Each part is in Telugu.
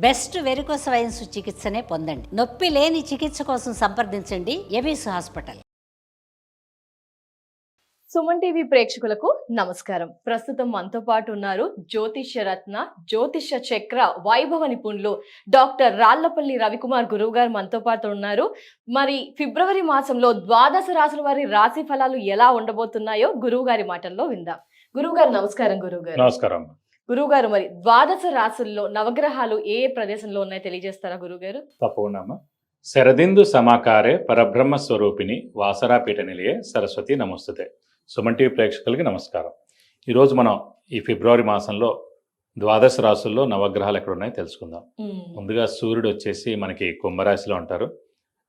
బెస్ట్ వెరికోస్ వైన్స్ చికిత్సనే పొందండి. నొప్పి లేని చికిత్స కోసం సంప్రదించండి. ఎబిస్ హాస్పిటల్. సుమన్ టీవీ ప్రేక్షకులకు నమస్కారం. ప్రస్తుతం మనతో పాటు ఉన్నారు జ్యోతిష్య రత్న జ్యోతిష చక్ర వైభవ నిపుణులు డాక్టర్ రాళ్ళపల్లి రవికుమార్ గురువు గారు మనతో పాటు ఉన్నారు. మరి ఫిబ్రవరి మాసంలో ద్వాదశ రాసుల వారి రాశి ఫలాలు ఎలా ఉండబోతున్నాయో గురువు గారి మాటల్లో విందాం. గురువు గారు నమస్కారం గురువు గారు. నమస్కారం. గురువు గారు మరి ద్వాదశ రాసుల్లో నవగ్రహాలు ఏ ఏ ప్రదేశంలో ఉన్నాయో తెలియజేస్తారా గురువు గారు తప్పకుండా అమ్మా. శరదిందు సమాకారే పరబ్రహ్మ స్వరూపిణి వాసరాపీఠ నిలయే సరస్వతి నమస్తుతే. సుమన్ టీవీ ప్రేక్షకులకి నమస్కారం. ఈరోజు మనం ఈ ఫిబ్రవరి మాసంలో ద్వాదశ రాసుల్లో నవగ్రహాలు ఎక్కడ ఉన్నాయో తెలుసుకుందాం ముందుగా సూర్యుడు వచ్చేసి మనకి కుంభరాశిలో ఉంటారు.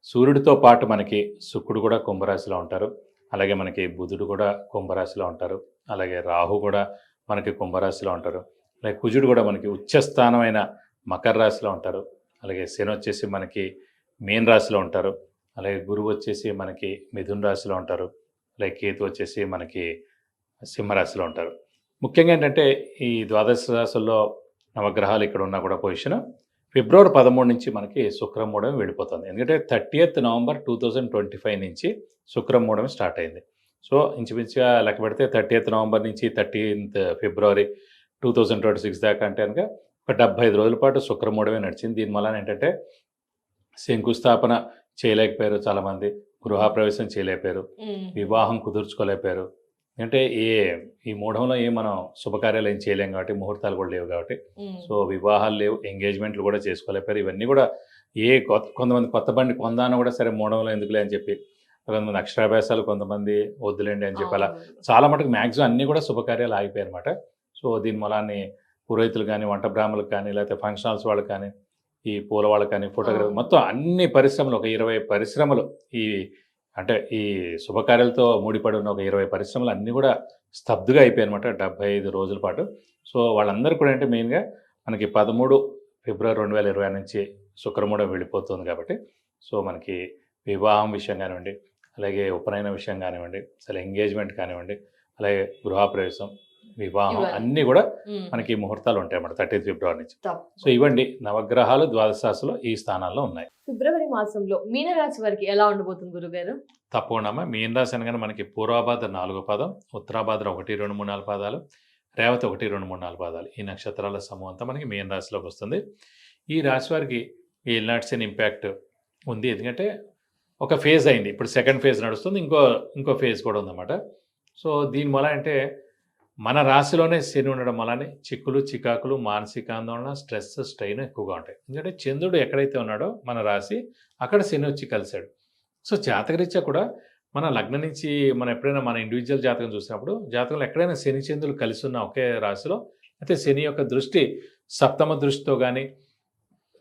సూర్యుడితో పాటు మనకి శుక్రుడు కూడా కుంభరాశిలో ఉంటారు. అలాగే మనకి బుధుడు కూడా కుంభరాశిలో ఉంటారు. అలాగే రాహు కూడా మనకి కుంభరాశిలో ఉంటారు. అలాగే కుజుడు కూడా మనకి ఉచ్చస్థానమైన మకర రాశిలో ఉంటారు. అలాగే శని వచ్చేసి మనకి మీన రాశిలో ఉంటారు. అలాగే గురువు వచ్చేసి మనకి మిథున రాశిలో ఉంటారు. అలాగే కేతు వచ్చేసి మనకి సింహరాశిలో ఉంటారు. ముఖ్యంగా ఏంటంటే ఈ ద్వాదశ రాశుల్లో నవగ్రహాలు ఇక్కడ ఉన్నా కూడా పొజిషన్ ఫిబ్రవరి పదమూడు నుంచి మనకి శుక్రం వెళ్ళిపోతుంది ఎందుకంటే thirtieth November two thousand twenty five నుంచి శుక్రం స్టార్ట్ అయింది. సో ఇంచుమించుగా లెక్క పెడితే థర్టీయత్ నవంబర్ నుంచి thirteenth February two thousand twenty six దాకా అంటే కనుక ఒక డెబ్బై ఐదు రోజుల పాటు శుక్రం మూడవే నడిచింది. దీని వలన ఏంటంటే శంకుస్థాపన చేయలేకపోయారు చాలామంది. గృహప్రవేశం చేయలేకపోయారు. వివాహం కుదుర్చుకోలేకపోయారు. అంటే ఏ ఈ మూఢంలో ఏ మనం శుభకార్యాలు ఏం చేయలేం కాబట్టి ముహూర్తాలు కూడా లేవు కాబట్టి. సో వివాహాలు లేవు ఎంగేజ్మెంట్లు కూడా చేసుకోలేకపోయారు. ఇవన్నీ కూడా ఏ కొత్త కొంతమంది కొత్త బండి కొందాను కూడా సరే మూఢంలో ఎందుకులే అని చెప్పి కొంతమంది అక్షరాభ్యాసాలు కొంతమంది వద్దులేండి అని చెప్పి అలా చాలా మటుకు మ్యాక్సిమం అన్నీ కూడా శుభకార్యాలు ఆగిపోయాయి అనమాట సో దీని మూలాన్ని పురోహితులు కానీ వంట బ్రాహ్మణులకు కానీ లేకపోతే ఫంక్షన్ హాల్స్ వాళ్ళకి కానీ ఈ పూల వాళ్ళకి కానీ ఫోటోగ్రఫీ. మొత్తం అన్ని పరిశ్రమలు ఒక ఇరవై పరిశ్రమలు ఈ అంటే ఈ శుభకార్యాలతో ముడిపడి ఉన్న ఒక ఇరవై పరిశ్రమలు అన్నీ కూడా స్తబ్దుగా అయిపోయాయి అనమాట డెబ్బై ఐదు రోజుల పాటు. సో వాళ్ళందరూ కూడా అంటే మెయిన్గా మనకి పదమూడు ఫిబ్రవరి రెండు వేల ఇరవై నుంచి శుక్రమూఢం వెళ్ళిపోతుంది కాబట్టి. సో మనకి వివాహం విషయం కానివ్వండి అలాగే ఉపనయన విషయం కానివ్వండి అసలు ఎంగేజ్మెంట్ కానివ్వండి అలాగే గృహప్రవేశం వివాహం. అన్నీ కూడా మనకి ముహూర్తాలు ఉంటాయి అన్నమాట థర్టీన్త్ ఫిబ్రవరి నుంచి. సో ఇవ్వండి నవగ్రహాలు ద్వాదశాసులో ఈ స్థానాల్లో ఉన్నాయి. ఫిబ్రవరి మాసంలో మీనరాశి వారికి ఎలా ఉండబోతుంది గురుగారు? తప్పకుండా మీన రాశి అనగానే మనకి పూర్వాభాద్ర నాలుగో పదం ఉత్తరాభాద్ర ఒకటి రెండు మూడు నాలుగు పాదాలు రేవతి ఒకటి రెండు మూడు నాలుగు పాదాలు. ఈ నక్షత్రాల సమూహం అంతా మనకి మీన రాశిలోకి వస్తుంది. ఈ రాశి వారికి ఈ ఎల్నాట్సిన్ ఇంపాక్ట్ ఉంది. ఎందుకంటే ఒక ఫేజ్ అయింది. ఇప్పుడు సెకండ్ ఫేజ్ నడుస్తుంది. ఇంకో ఇంకో ఫేజ్ కూడా ఉందన్నమాట. సో దీని వల్ల అంటే మన రాశిలోనే శని ఉండడం వల్లనే చిక్కులు చికాకులు మానసిక ఆందోళన స్ట్రెస్ స్ట్రెయిన్ ఎక్కువగా ఉంటాయి. ఎందుకంటే చంద్రుడు ఎక్కడైతే ఉన్నాడో మన రాశి అక్కడ శని వచ్చి కలిశాడు. సో జాతకరీత్యా కూడా మన లగ్నం నుంచి మనం ఎప్పుడైనా మన ఇండివిజువల్ జాతకం చూసినప్పుడు జాతకంలో ఎక్కడైనా శని చంద్రులు కలిసి ఉన్న ఒకే రాశిలో అయితే శని యొక్క దృష్టి సప్తమ దృష్టితో కానీ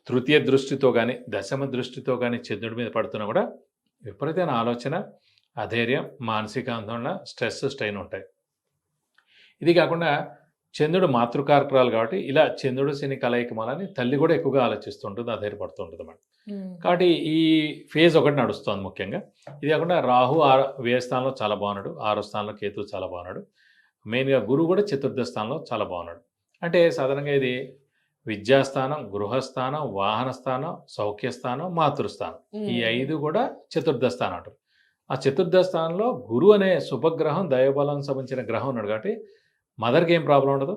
తృతీయ దృష్టితో కానీ దశమ దృష్టితో కానీ చంద్రుడి మీద పడుతున్నా కూడా విపరీతమైన ఆలోచన అధైర్యం మానసిక ఆందోళన స్ట్రెస్ స్ట్రెయిన్ ఉంటాయి. ఇది కాకుండా చంద్రుడు మాతృకారకురాలు కాబట్టి ఇలా చంద్రుడు శని కలయిక వలని తల్లి కూడా ఎక్కువగా ఆలోచిస్తుంటుంది అధైర్యపడుతుంటుంది అన్నమాట. కాబట్టి ఈ ఫేజ్ ఒకటి నడుస్తోంది ముఖ్యంగా. ఇది కాకుండా రాహు ఆరో వ్యయ స్థానంలో చాలా బాగున్నాడు ఆరో స్థానంలో కేతు చాలా బాగున్నాడు. మెయిన్గా గురువు కూడా చతుర్థ స్థానంలో చాలా బాగున్నాడు. అంటే సాధారణంగా ఇది విద్యాస్థానం గృహస్థానం వాహన స్థానం సౌఖ్యస్థానం మాతృస్థానం. ఈ ఐదు కూడా చతుర్థ స్థానం అంటారు. ఆ చతుర్థ స్థానంలో గురువు అనే శుభగ్రహం దైవబలం సంబంధించిన గ్రహం ఉన్నాడు కాబట్టి మదర్కి ఏం ప్రాబ్లం ఉండదు.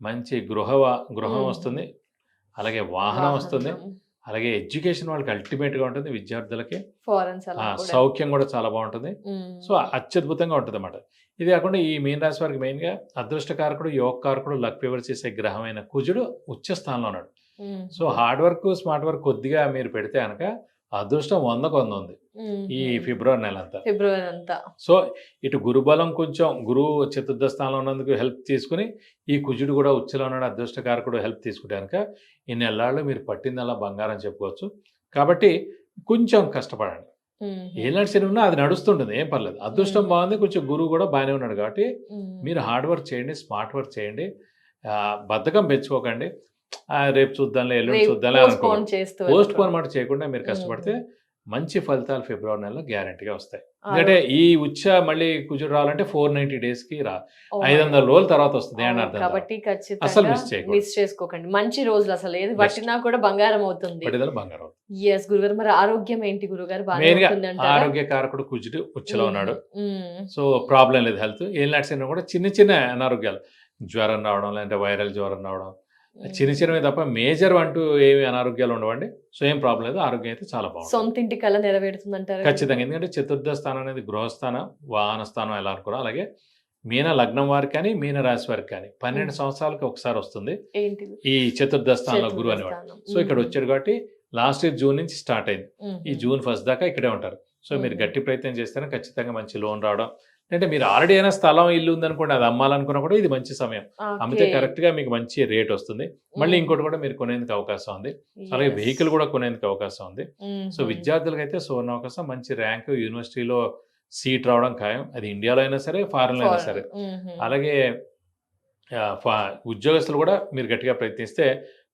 మంచి గృహ గృహం. వస్తుంది. అలాగే వాహనం వస్తుంది. అలాగే ఎడ్యుకేషన్ వాళ్ళకి అల్టిమేట్గా ఉంటుంది విద్యార్థులకి. సౌఖ్యం కూడా చాలా బాగుంటుంది. సో అత్యద్భుతంగా ఉంటుంది అన్నమాట ఇది కాకుండా ఈ మీన రాశి వారికి మెయిన్గా అదృష్టకారకుడు యోగకారకుడు లక్ ఫేవర్ చేసే గ్రహమైన కుజుడు ఉచ్చ స్థానంలో ఉన్నాడు. So hard work smart work కొద్దిగా మీరు పెడితే కనుక అదృష్టం వందకు వంద ఉంది మ్మ్. ఈ ఫిబ్రవరి నెల అంతా ఫిబ్రవరి అంతా సో ఇటు గురుబలం కొంచెం గురువు చతుర్థ స్థానంలో ఉన్నందుకు హెల్ప్ తీసుకుని ఈ కుజుడు కూడా ఉచ్చలో ఉన్నాడు అదృష్టకారకుడు హెల్ప్ తీసుకుంటే కనుక ఈ నెలల్లో మీరు పట్టిందల్లా బంగారం చెప్పుకోవచ్చు కాబట్టి కొంచెం కష్టపడండి. ఏనాడు శని ఉన్నా అది నడుస్తుంటుంది ఏం పర్లేదు అదృష్టం. బాగుంది కొంచెం గురువు కూడా బాగానే ఉన్నాడు కాబట్టి. మీరు హార్డ్ వర్క్ చేయండి స్మార్ట్ వర్క్ చేయండి బద్ధకం పెంచుకోకండి రేపు చూద్దాంలే ఎల్లుండి చూద్దాంలే చేస్తూ పోస్ట్ పోన్. మాట చేయకుండా మీరు కష్టపడితే మంచి ఫలితాలు ఫిబ్రవరి నెలలో గ్యారంటీగా వస్తాయి. ఎందుకంటే ఈ ఉచ్చ మళ్ళీ కుజుడు రావాలంటే ఫోర్ నైన్టీ డేస్కి రా. ఓ ఐదు వందల. రోజుల తర్వాత వస్తుంది అని అర్థం కాబట్టి అసలు. మిస్ చేసుకోకండి. మంచి రోజులు అసలు ఏది. పట్టినా కూడా బంగారం అవుతుంది. బంగారం ఎస్ గురుగారు మరి ఆరోగ్యం ఏంటి గురుగారు? ఆరోగ్య కారకుడు కుజుడు ఉచ్చలో ఉన్నాడు. సో ప్రాబ్లం లేదు హెల్త్ ఏం అయినా కూడా చిన్న చిన్న అనారోగ్యాలు. జ్వరం రావడం లేదంటే వైరల్ జ్వరం రావడం చిన్న చిన్నవి తప్ప మేజర్ అంటూ ఏమి అనారోగ్యాలు ఉండవండి. సో ఏం ప్రాబ్లం లేదు. ఆరోగ్యం అయితే చాలా బాగుంటుంది. సొంత ఇంటి కళ నెరవేరుతుంది అంటారా ఖచ్చితంగా. ఎందుకంటే చతుర్థ స్థానం అనేది గృహస్థానం వాహన స్థానం ఎలా అనుకున్నా అలాగే మీన లగ్నం వారికి కానీ మీన రాశి వారికి కానీ పన్నెండు. సంవత్సరాలకి ఒకసారి వస్తుంది. ఈ చతుర్థ స్థానంలో గురువు అనేవాడు. సో ఇక్కడ వచ్చాడు కాబట్టి లాస్ట్ ఇయర్ జూన్ నుంచి స్టార్ట్ అయింది. ఈ జూన్ ఫస్ట్ దాకా ఇక్కడే ఉంటారు. సో మీరు. గట్టి ప్రయత్నం చేస్తేనే ఖచ్చితంగా మంచి లోన్ రావడం అంటే మీరు ఆల్రెడీ అయినా స్థలం ఇల్లు ఉందనుకోండి అది అమ్మాలనుకున్నా కూడా ఇది మంచి సమయం అమ్మితే. కరెక్ట్గా మీకు మంచి రేట్ వస్తుంది మళ్ళీ. ఇంకోటి కూడా మీరు కొనేందుకు అవకాశం ఉంది అలాగే. వెహికల్ కూడా కొనేందుకు అవకాశం ఉంది. సో విద్యార్థులకు అయితే సువర్ణ అవకాశం మంచి ర్యాంక్ యూనివర్సిటీలో సీట్ రావడం ఖాయం అది ఇండియాలో అయినా సరే ఫారెన్లో అయినా సరే. అలాగే ఉద్యోగస్తులు కూడా మీరు గట్టిగా ప్రయత్నిస్తే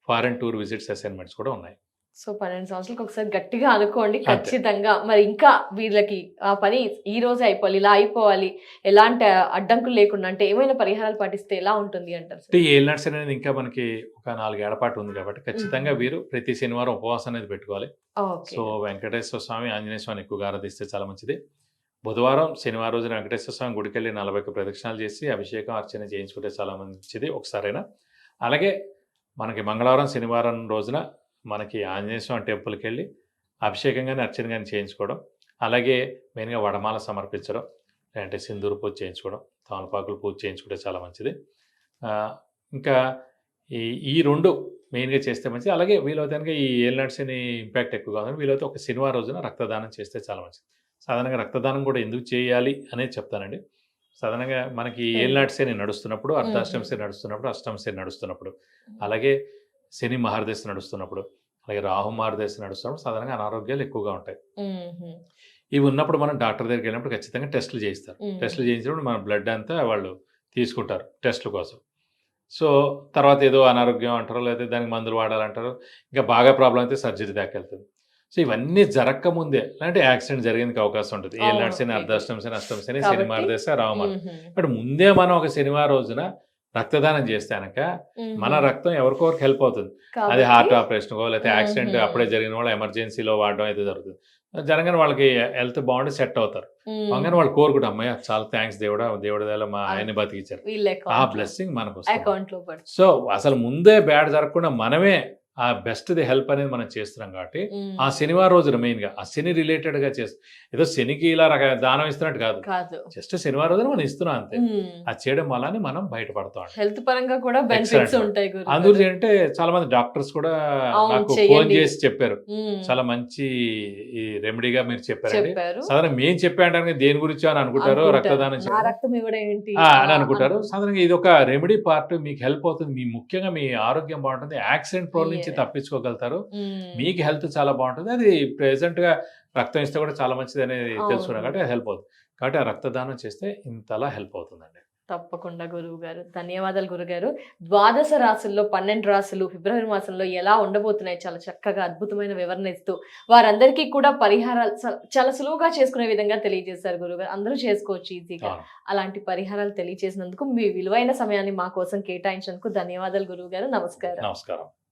ఫారెన్ టూర్ విజిట్స్ అసైన్మెంట్స్ కూడా ఉన్నాయి సో పన్నెండు సంవత్సరాలకు ఒకసారి గట్టిగా అనుకోండి. ఖచ్చితంగా. మరి ఇంకా వీళ్ళకి ఆ పని ఈ రోజే అయిపోవాలి ఇలా అయిపోవాలి ఎలాంటి అడ్డంకులు లేకుండా అంటే ఏమైనా పరిహారాలు పాటిస్తే ఎలా ఉంటుంది అంటారు అంటే ఏలినాట్స్ అనేది ఇంకా మనకి ఒక నాలుగేళ్ళ పాటు ఉంది కాబట్టి ఖచ్చితంగా వీరు ప్రతి శనివారం ఉపవాసం అనేది పెట్టుకోవాలి. సో వెంకటేశ్వర స్వామి ఆంజనేయ స్వామిని ఎక్కువగా ఆరాధిస్తే చాలా మంచిది. బుధవారం శనివారం రోజున వెంకటేశ్వర స్వామి గుడికి వెళ్ళి నలభై ప్రదక్షిణాలు చేసి అభిషేకం అర్చన చేయించుకుంటే చాలా మంచిది ఒకసారైనా. అలాగే మనకి మంగళవారం శనివారం రోజున మనకి ఆంజనేయ స్వామి టెంపుల్కి వెళ్ళి అభిషేకం కానీ అర్చన కానీ చేయించుకోవడం. అలాగే మెయిన్గా వడమాల సమర్పించడం. లేదంటే సింధూరు పూజ చేయించుకోవడం. తమలపాకులు పూజ చేయించుకుంటే చాలా మంచిది. ఇంకా ఈ ఈ రెండు మెయిన్గా చేస్తే మంచిది. అలాగే వీలైతే కనుక ఈ ఏలినాడ్స్ అని ఇంపాక్ట్ ఎక్కువగా ఉంది వీలైతే ఒక శనివారం రోజున రక్తదానం చేస్తే చాలా మంచిది. సాధారణంగా రక్తదానం కూడా ఎందుకు చేయాలి అనేది చెప్తానండి. సాధారణంగా మనకి ఏలినాటి శని నడుస్తున్నప్పుడు అర్ధాష్టమ శని నడుస్తున్నప్పుడు అష్టమ శని నడుస్తున్నప్పుడు. అలాగే శని మహర్దశ నడుస్తున్నప్పుడు అలాగే రాహు మహర్దశ నడుస్తున్నప్పుడు సాధారణంగా అనారోగ్యాలు ఎక్కువగా ఉంటాయి. ఇవి ఉన్నప్పుడు మనం డాక్టర్ దగ్గరికి వెళ్ళినప్పుడు ఖచ్చితంగా టెస్టులు చేయిస్తారు. టెస్టులు చేయించినప్పుడు మన బ్లడ్ అంతా వాళ్ళు తీసుకుంటారు టెస్టుల కోసం సో తర్వాత ఏదో అనారోగ్యం అంటారు లేకపోతే దానికి మందులు వాడాలంటారు ఇంకా బాగా ప్రాబ్లం అయితే సర్జరీ దాకా వెళ్తుంది సో ఇవన్నీ జరగక ముందే అంటే యాక్సిడెంట్ జరిగేందుకు అవకాశం ఉంటుంది ఏళ్ళనాడు శని ఇది. అర్ధాష్టం శని అష్టం శని కాబట్టి- శని మారదేశ రావమార్. బట్ ముందే మనం ఒక శనివారం రోజున రక్తదానం చేస్తే కనుక మ్మ్. మన రక్తం ఎవరికొరికి హెల్ప్ అవుతుంది. అది హార్ట్ ఆపరేషన్ లేకపోతే యాక్సిడెంట్. అప్పుడే జరిగిన వాళ్ళు ఎమర్జెన్సీలో వాడడం అయితే జరుగుతుంది. జరగానే వాళ్ళకి హెల్త్ బాగుండి సెట్ అవుతారు. అందుకని వాళ్ళు కోరుకుంటాం అమ్మయ్య చాలా థ్యాంక్స్ దేవుడా దేవుడి దయలో మా ఆయన్ని బతికించారు వీళ్ళ ఆ బ్లెస్సింగ్ మనకు సో అసలు ముందే బ్యాడ్ జరగకుండా మనమే ఆ బెస్ట్ ది హెల్ప్ అనేది మనం చేస్తున్నాం కాబట్టి. ఆ శనివారం రోజున మెయిన్గా ఆ శని రిలేటెడ్గా చేస్తాం ఏదో శనికి ఇలా రక దానం ఇస్తున్నట్టు కాదు. జస్ట్ శనివారం రోజున మనం ఇస్తున్నాం అంతే. అది చేయడం వల్లనే మనం బయటపడతాం హెల్త్ పరంగా కూడా బెనిఫిట్స్. ఉంటాయి అందుకు ఏంటంటే చాలా మంది డాక్టర్స్ కూడా నాకు ఫోన్. చేసి చెప్పారు. చాలా మంచి ఈ రెమెడీగా మీరు చెప్పారండి. చెప్పారు. సాధారణ మేము చెప్పాడానికి దేని గురించి అని అనుకుంటారు. రక్తదానం అని అనుకుంటారు. అను- సాధారణంగా ఇది ఒక రెమెడీ పార్ట్ మీకు హెల్ప్ అవుతుంది. మీ ముఖ్యంగా మీ ఆరోగ్యం బాగుంటుంది. యాక్సిడెంట్ ప్రోల్ నుంచి. తప్పించుకోగలుగుతారు. మ్మ్. మీకు హెల్త్ చాలా బాగుంటుంది. అది ప్రెసెంట్గా రక్తం ఇస్తే కూడా చాలా మంచిది అనేది. తెలుసుకున్నాం కాబట్టి హెల్ప్ అవుతుంది. కాబట్టి ఆ రక్తదానం చేస్తే ఇంతలా హెల్ప్ అవుతుందండి. తప్పకుండా గురువు గారు. ధన్యవాదాలు గురుగారు ద్వాదశ రాసుల్లో పన్నెండు రాసులు ఫిబ్రవరి మాసంలో ఎలా ఉండబోతున్నాయి? చాలా చక్కగా అద్భుతమైన వివరణ ఇస్తూ వారందరికీ కూడా పరిహారాలు చాలా సులువుగా చేసుకునే విధంగా తెలియజేశారు గురుగారు అందరూ చేసుకోవచ్చు ఈజీగా. అలాంటి పరిహారాలు తెలియజేసినందుకు మీ విలువైన సమయాన్ని మా కోసం కేటాయించినందుకు ధన్యవాదాలు గురువు గారు. నమస్కారం. నమస్కారం.